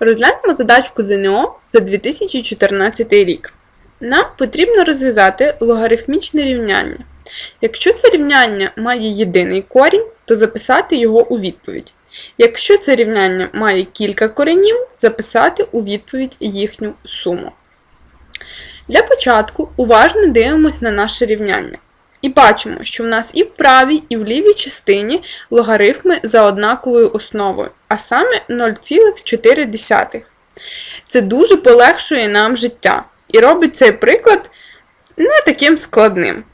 Розглянемо задачку ЗНО за 2014 рік. Нам потрібно розв'язати логарифмічне рівняння. Якщо це рівняння має єдиний корінь, то записати його у відповідь. Якщо це рівняння має кілька коренів, записати у відповідь їхню суму. Для початку уважно дивимося на наше рівняння. І бачимо, що в нас і в правій, і в лівій частині логарифми за однаковою основою, а саме 0,4. Це дуже полегшує нам життя і робить цей приклад не таким складним.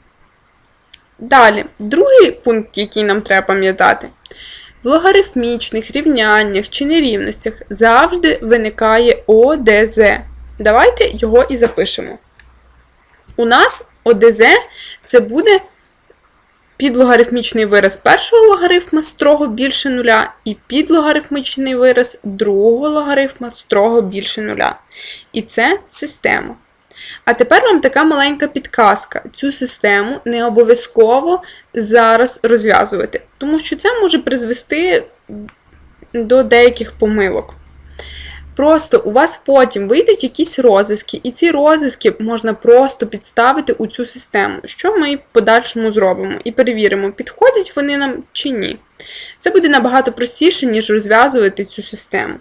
Далі, другий пункт, який нам треба пам'ятати. В логарифмічних рівняннях чи нерівностях завжди виникає ОДЗ. Давайте його і запишемо. У нас ОДЗ це буде підлогарифмічний вираз першого логарифма строго більше нуля, і підлогарифмічний вираз другого логарифма строго більше нуля. І це система. А тепер вам така маленька підказка. Цю систему не обов'язково зараз розв'язувати, тому що це може призвести до деяких помилок. Просто у вас потім вийдуть якісь розв'язки, і ці розв'язки можна просто підставити у цю систему, що ми в подальшому зробимо, і перевіримо, підходять вони нам чи ні. Це буде набагато простіше, ніж розв'язувати цю систему.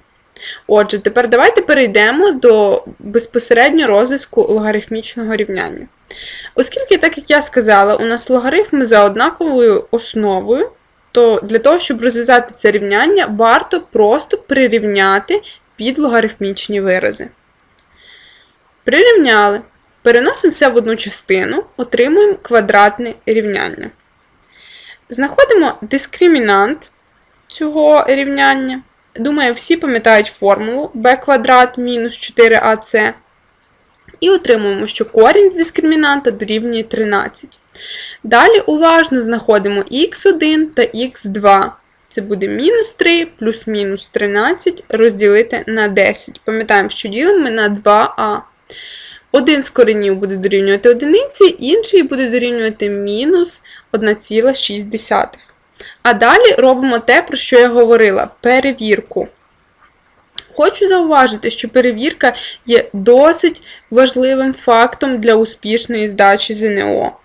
Отже, тепер давайте перейдемо до безпосередньо розв'язку логарифмічного рівняння. Оскільки, так як я сказала, у нас логарифми за однаковою основою, то для того, щоб розв'язати це рівняння, варто просто прирівняти під логарифмічні вирази. Прирівняли. Переносимо все в одну частину, отримуємо квадратне рівняння. Знаходимо дискримінант цього рівняння. Думаю, всі пам'ятають формулу b квадрат мінус 4ac. І отримуємо, що корінь дискримінанта дорівнює 13. Далі уважно знаходимо х1 та х2. Це буде мінус 3 плюс мінус 13 розділити на 10. Пам'ятаємо, що ділимо ми на 2а. Один з коренів буде дорівнювати одиниці, інший буде дорівнювати мінус 1,6. А далі робимо те, про що я говорила перевірку. Хочу зауважити, що перевірка є досить важливим фактом для успішної здачі ЗНО.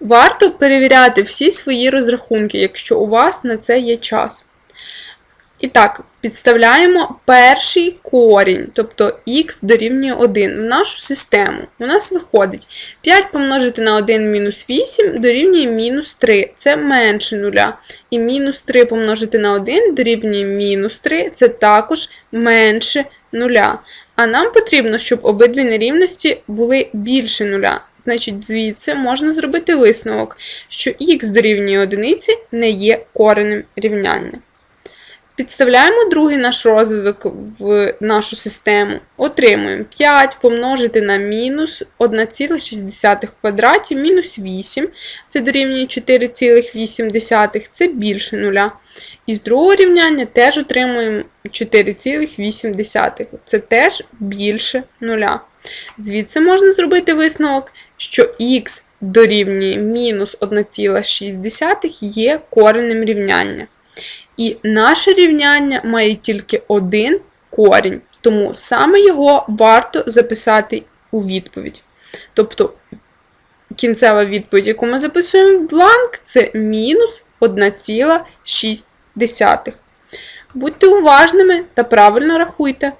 Варто перевіряти всі свої розрахунки, якщо у вас на це є час. І так, підставляємо перший корінь, тобто х дорівнює 1 в нашу систему. У нас виходить 5 помножити на 1 мінус 8 дорівнює мінус 3, це менше нуля. І мінус 3 помножити на 1 дорівнює мінус 3, це також менше нуля. А нам потрібно, щоб обидві нерівності були більше нуля. Значить, звідси можна зробити висновок, що х дорівнює одиниці не є коренем рівняння. Підставляємо другий наш розв'язок в нашу систему. Отримуємо 5 помножити на мінус 1,6 квадраті, мінус 8, це дорівнює 4,8, це більше нуля. І з другого рівняння теж отримуємо 4,8, це теж більше нуля. Звідси можна зробити висновок, що х дорівнює мінус 1,6 є коренем рівняння. І наше рівняння має тільки один корінь, тому саме його варто записати у відповідь. Тобто кінцева відповідь, яку ми записуємо в бланк, це мінус 1,6. Будьте уважними та правильно рахуйте.